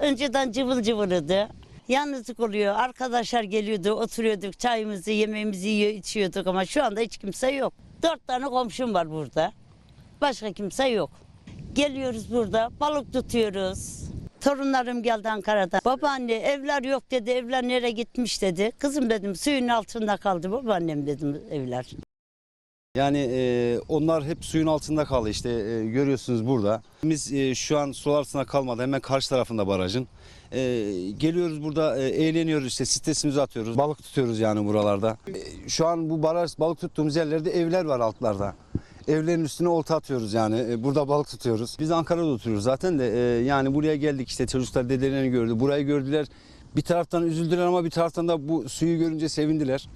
Önceden cıvıl cıvılıydı. Yalnızlık oluyor. Arkadaşlar geliyordu, oturuyorduk, çayımızı, yemeğimizi yiyor, içiyorduk ama şu anda hiç kimse yok. Dört tane komşum var burada. Başka kimse yok. Geliyoruz burada, balık tutuyoruz. Torunlarım geldi Ankara'da. Babaanne evler yok dedi, evler nereye gitmiş dedi. Kızım dedim suyun altında kaldı babaannem dedim evler. Yani e, onlar hep suyun altında kaldı işte e, görüyorsunuz burada. Biz e, şu an su altında kalmadı hemen karşı tarafında barajın. E, geliyoruz burada e, eğleniyoruz işte stresimizi atıyoruz. Balık tutuyoruz yani buralarda. E, şu an bu baraj balık tuttuğumuz yerlerde evler var altlarda. Evlerin üstüne olta atıyoruz yani. E, burada balık tutuyoruz. Biz Ankara'da oturuyoruz zaten de e, yani buraya geldik işte çocuklar dedelerini gördü. Burayı gördüler. Bir taraftan üzüldüler ama bir taraftan da bu suyu görünce sevindiler.